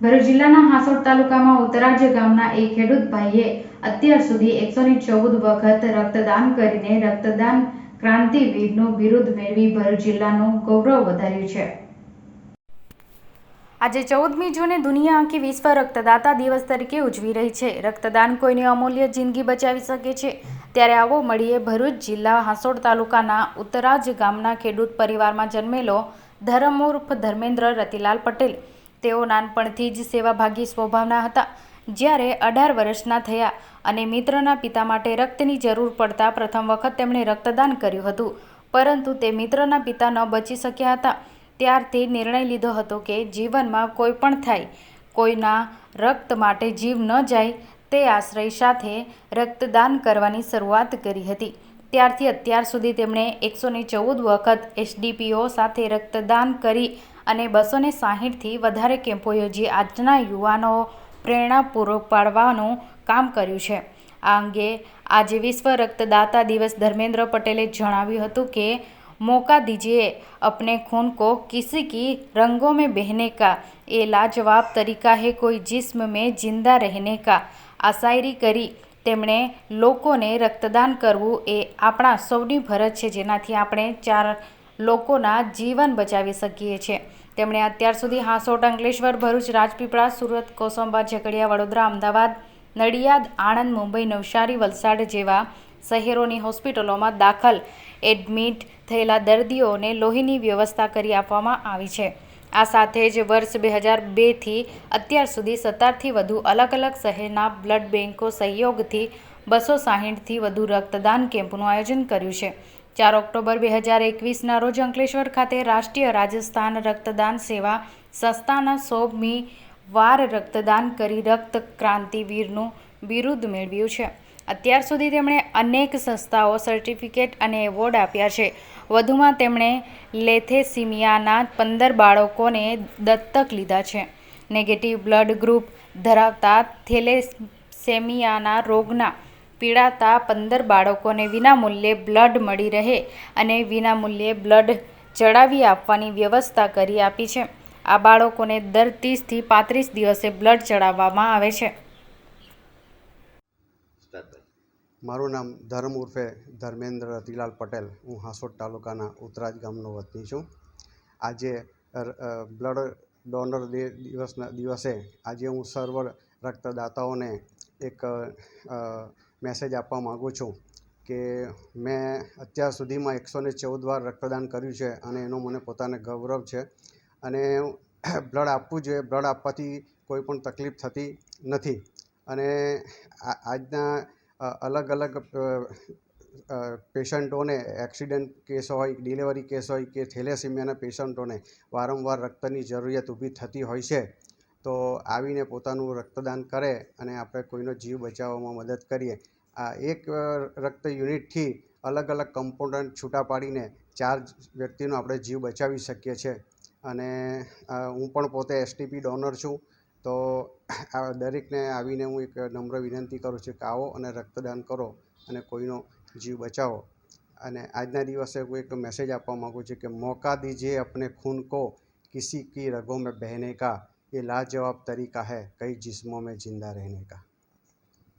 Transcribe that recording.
ભરૂચ જિલ્લાના હાસોડ તાલુકામાં ઉતરાજ ગામના એક ખેડૂત ભાઈએ અત્યાર સુધી એકસો ચૌદ વખત રક્તદાન કરીને રક્તદાન ક્રાંતિવીરનું બિરુદ મેળવી ભરૂચ જિલ્લાનું ગૌરવ વધાર્યું છે. આજે ચૌદમી જૂને દુનિયા આખી વિશ્વ રક્તદાતા દિવસ તરીકે ઉજવી રહી છે. રક્તદાન કોઈની અમૂલ્ય જિંદગી બચાવી શકે છે. ત્યારે આવો મળીએ ભરૂચ જિલ્લા હાંસોડ તાલુકાના ઉત્તરાજ ગામના ખેડૂત પરિવારમાં જન્મેલો ધરમ ઉર્ફ ધર્મેન્દ્ર રતિલાલ પટેલ. તેઓ નાનપણથી જ સેવાભાગી સ્વભાવના હતા. જ્યારે અઢાર વર્ષના થયા અને મિત્રના પિતા માટે રક્તની જરૂર પડતા પ્રથમ વખત તેમણે રક્તદાન કર્યું હતું. પરંતુ તે મિત્રના પિતા ન બચી શક્યા હતા. ત્યારથી નિર્ણય લીધો હતો કે જીવનમાં કોઈ પણ થાય, કોઈના રક્ત માટે જીવ ન જાય, તે આશ્રય સાથે રક્તદાન કરવાની શરૂઆત કરી હતી. ત્યારથી અત્યાર સુધી તેમણે એકસો ચૌદ વખત એસડીપીઓ સાથે રક્તદાન કરી અને બસો ને સાહીઠથી વધારે કેમ્પો યોજી આજના યુવાનો પ્રેરણા પૂરો પાડવાનું કામ કર્યું છે આ અંગે આજે વિશ્વ રક્તદાતા દિવસ ધર્મેન્દ્ર પટેલે જણાવ્યું હતું કે मौका दीजिए अपने खून को किसी की रंगों में बहने का ये लाजवाब तरीका है कोई जिस्म में जिंदा रहने का આ શાયરી કરી તેમણે લોકોને રક્તદાન કરવું એ આપણા સૌની ફરજ છે જેનાથી આપણે ચાર લોકોના જીવન બચાવી શકીએ છીએ. તેમણે અત્યાર સુધી હાંસોટ, અંકલેશ્વર, ભરૂચ, રાજપીપળા, સુરત, કોસંબા, ઝઘડિયા, વડોદરા, અમદાવાદ, નડિયાદ, આણંદ, મુંબઈ, નવસારી, વલસાડ જેવા શહેરોની હોસ્પિટલોમાં દાખલ એડમિટ થયેલા દર્દીઓને લોહીની વ્યવસ્થા કરી આપવામાં આવી છે. આ સાથે જ વર્ષ બે હજાર બેથી અત્યાર સુધી સત્તરથી વધુ અલગ અલગ શહેરના બ્લડ બેન્કો સહયોગથી બસો સાહીઠથી વધુ રક્તદાન કેમ્પનું આયોજન કર્યું છે. ચાર ઓક્ટોબર બે હજાર એકવીસના રોજ અંકલેશ્વર ખાતે રાષ્ટ્રીય રાજસ્થાન રક્તદાન સેવા સંસ્થાના સોમી વાર રક્તદાન કરી રક્ત ક્રાંતિવીરનું બિરુદ મેળવ્યું છે. અત્યાર સુધી તેમણે અનેક સંસ્થાઓ સર્ટિફિકેટ અને એવોર્ડ આપ્યા છે. વધુમાં તેમણે લેથેસિમિયાના પંદર બાળકોને દત્તક લીધા છે. નેગેટિવ બ્લડ ગ્રુપ ધરાવતા થેલેસેમિયાના રોગના પીડાતા પંદર બાળકોને વિનામૂલ્યે બ્લડ મળી રહે અને વિનામૂલ્યે બ્લડ ચડાવી આપવાની વ્યવસ્થા કરી આપી છે. આ બાળકોને દર ત્રીસથી પાંત્રીસ દિવસે બ્લડ ચડાવવામાં આવે છે. મારું નામ ધર્મ ઉર્ફે ધર્મેન્દ્ર રતિલાલ પટેલ. હું હાંસોદ તાલુકાના ઉતરાજ ગામનો વતની છું. આજે બ્લડ ડોનર દિવસના દિવસે આજે હું સર્વ રક્તદાતાઓને એક મેસેજ આપવા માગું છું કે મેં અત્યાર સુધીમાં એકસો ને ચૌદ વાર રક્તદાન કર્યું છે અને એનો મને પોતાને ગૌરવ છે અને બ્લડ આપવું જોઈએ બ્લડ આપવાથી કોઈ પણ તકલીફ થતી નથી. અને આજના અલગ અલગ પેશન્ટોને એક્સિડન્ટ કેસ હોય ડિલિવરી કેસ હોય કે થેલેસીમિયાના પેશન્ટોને વારંવાર રક્તની જરૂરિયાત ઊભી થતી હોય છે. તો આવીને પોતાનું રક્તદાન કરે અને આપણે કોઈનો જીવ બચાવવામાં મદદ કરીએ. આ એક રક્ત યુનિટથી અલગ અલગ કમ્પોનન્ટ છૂટા પાડીને ચાર વ્યક્તિનો આપણે જીવ બચાવી શકીએ છીએ. અને હું પણ પોતે એસટીપી ડોનર છું. તો આ દરેકને આવીને હું એક નમ્ર વિનંતી કરું છું કે આવો અને રક્તદાન કરો અને કોઈનો જીવ બચાવો. અને આજના દિવસે હું એક મેસેજ આપવા માગું છું કે મોકા દીજે અપને ખૂન કો, કિસી કી રગો મેં બહેને કા. ये लाजवाब तरीका है कई जिस्मों में जिंदा रहने का